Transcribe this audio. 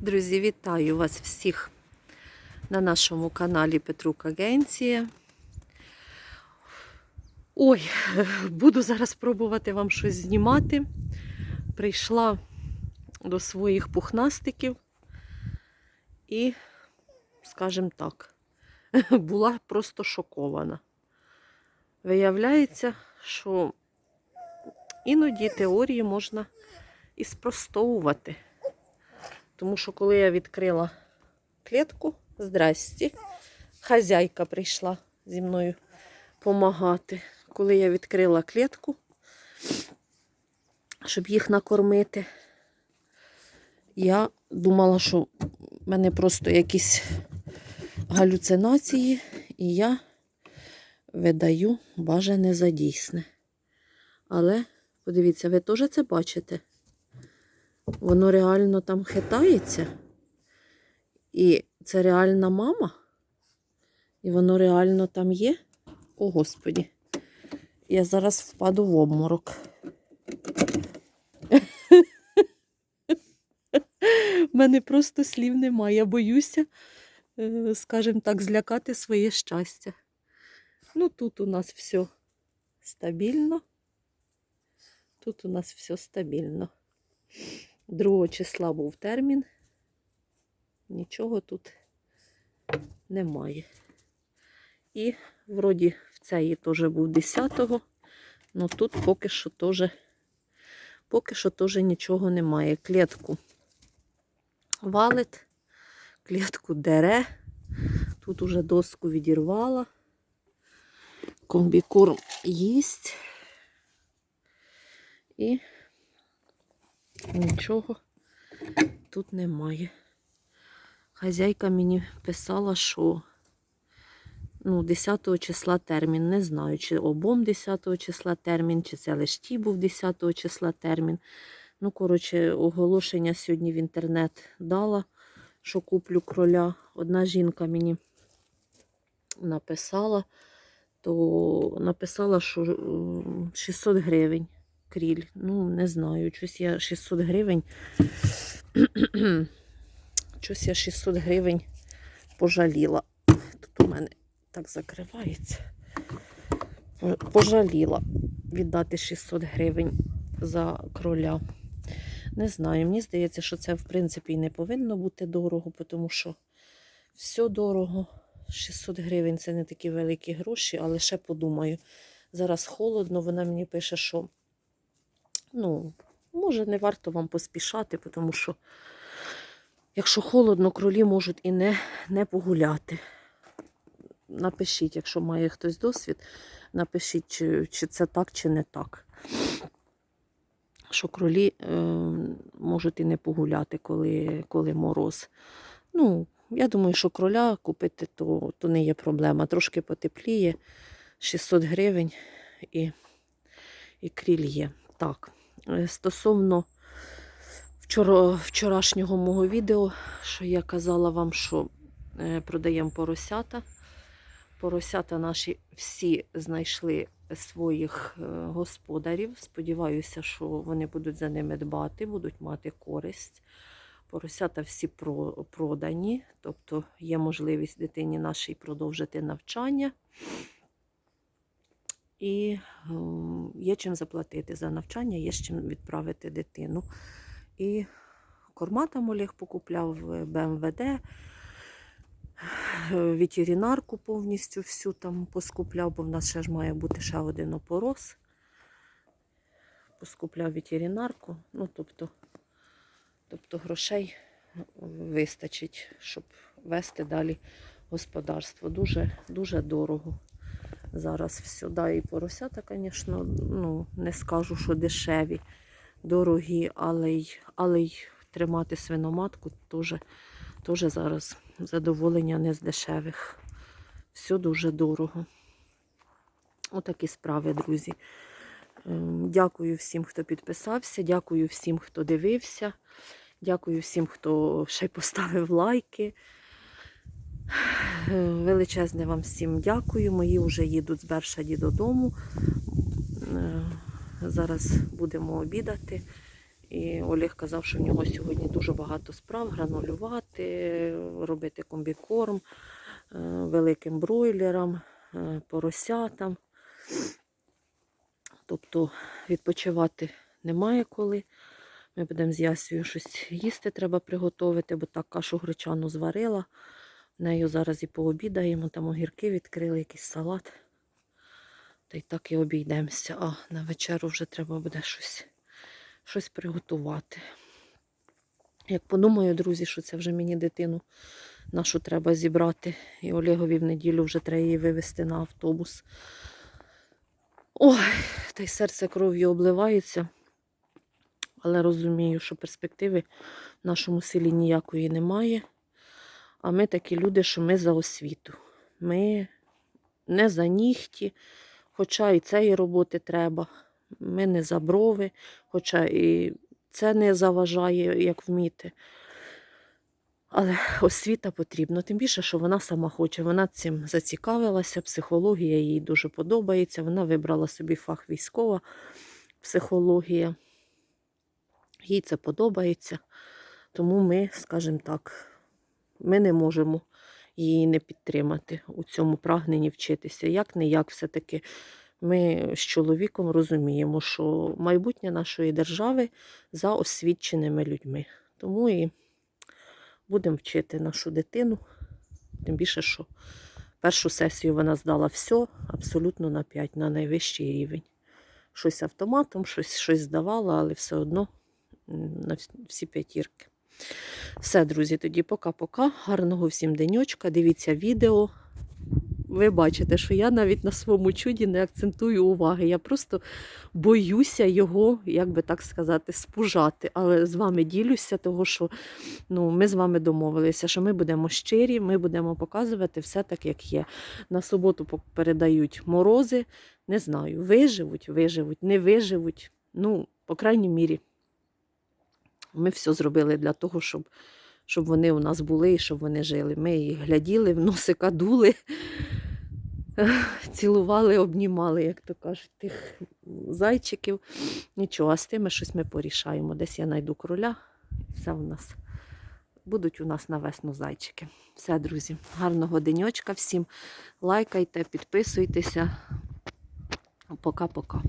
Друзі, вітаю вас всіх на нашому каналі Петрук Агенція. Ой, буду зараз пробувати вам щось знімати. Прийшла до своїх пухнастиків і, скажімо так, була просто шокована. Виявляється, що іноді теорії можна і спростовувати. Тому що коли я відкрила клітку, здрасті, хазяйка прийшла зі мною допомагати. Коли я відкрила клітку, щоб їх накормити, я думала, що в мене просто якісь галюцинації, і я видаю бажане за дійсне. Але, подивіться, ви теж це бачите? Воно реально там хитається. І це реальна мама. І воно реально там є. О, Господі. Я зараз впаду в обморок. У мене просто слів немає. Я боюся, е, скажімо так, злякати своє щастя. Ну, тут у нас все стабільно. Тут у нас все стабільно. 2 числа був термін. Нічого тут немає. І вроді в цей теж був 10-го, але тут поки що теж поки що теж нічого немає. Клітку валить, клітку дере. Тут уже доску відірвала. Комбікорм їсть. І Нічого тут немає. Хазяйка мені писала, що ну, 10 числа термін. Не знаю, чи обом 10 числа термін, чи це лише ті був 10 числа термін. Ну, коротше, оголошення сьогодні в інтернет дала, що куплю кроля. Одна жінка мені написала, то написала, що 600 гривень кріль. Ну, не знаю, щось я 600 гривень. щось я 600 гривень пожаліла. Тут у мене так закривається. Пожаліла віддати 600 гривень за кроля. Не знаю, мені здається, що це, в принципі, і не повинно бути дорого, тому що все дорого. 600 гривень це не такі великі гроші, але ще подумаю. Зараз холодно, вона мені пише, що ну, може, не варто вам поспішати, тому що, якщо холодно, кролі можуть і не, не погуляти. Напишіть, якщо має хтось досвід, напишіть, чи, чи це так, чи не так. Що кролі е, можуть і не погуляти, коли, коли мороз. Ну, я думаю, що кроля купити, то, то не є проблема. Трошки потепліє, 600 гривень і, і кріль є. Так. Е, Стосовно вчора, вчорашнього мого відео, що я казала вам, що е, продаємо поросята. Поросята наші всі знайшли своїх е, господарів. Сподіваюся, що вони будуть за ними дбати, будуть мати користь. Поросята всі про- продані, тобто є можливість дитині нашій продовжити навчання. І е, є чим заплатити за навчання, є з чим відправити дитину. І корма там Олег покупляв е, БМВД, е, ветеринарку повністю всю там поскупляв, бо в нас ще ж має бути ще один опорос. Поскупляв ветеринарку, ну тобто, тобто грошей вистачить, щоб вести далі господарство. Дуже, дуже дорого зараз все. І поросята, звісно, ну, не скажу, що дешеві, дорогі, але й, але й тримати свиноматку теж, теж зараз задоволення не з дешевих. Все дуже дорого. Отакі справи, друзі. Ем, Дякую всім, хто підписався, дякую всім, хто дивився. Дякую всім, хто ще й поставив лайки. Величезне вам всім дякую. Мої вже їдуть з Бершаді додому. Е, Зараз будемо обідати І Олег казав, що в нього сьогодні дуже багато справ гранулювати, робити комбікорм е, великим бройлерам, е, поросятам. Тобто відпочивати немає коли. Ми будемо з Ясією щось їсти, треба приготувати, бо так кашу гречану зварила. Нею зараз і пообідаємо, там огірки відкрили, якийсь салат. Та й так і обійдемося. А на вечеру вже треба буде щось, щось приготувати. Як подумаю, друзі, що це вже мені дитину нашу треба зібрати. І Олегові в неділю вже треба її вивезти на автобус. Ой, та й серце кров'ю обливається. Але розумію, що перспективи в нашому селі ніякої немає. А ми такі люди, що ми за освіту. Ми не за нігті, хоча і цієї роботи треба. Ми не за брови, хоча і це не заважає, як вміти. Але освіта потрібна, тим більше, що вона сама хоче. Вона цим зацікавилася, психологія їй дуже подобається. Вона вибрала собі фах військова психологія. Їй це подобається. Тому ми, скажімо так, ми не можемо її не підтримати у цьому прагненні вчитися. Як не як, все-таки ми з чоловіком розуміємо, що майбутнє нашої держави за освіченими людьми. Тому і будемо вчити нашу дитину. Тим більше, що першу сесію вона здала все абсолютно на 5, на найвищий рівень. Щось автоматом, щось, щось здавала, але все одно на всі п'ятірки. Все, друзі, тоді пока-пока. Гарного всім денечка. Дивіться відео. Ви бачите, що я навіть на своєму чуді не акцентую уваги. Я просто боюся його, як би так сказати, спужати. Але з вами ділюся, того що ну, ми з вами домовилися, що ми будемо щирі, ми будемо показувати все так, як є. На суботу передають морози. Не знаю, виживуть, виживуть, не виживуть. Ну, по крайній мірі, ми все зробили для того, щоб, щоб вони у нас були і щоб вони жили. Ми їх гляділи, в носика дули, цілували, обнімали, як то кажуть, тих зайчиків. Нічого, а з тими щось ми порішаємо. Десь я знайду кроля, все у нас. Будуть у нас на весну зайчики. Все, друзі, гарного денечка всім. Лайкайте, підписуйтеся. Пока-пока.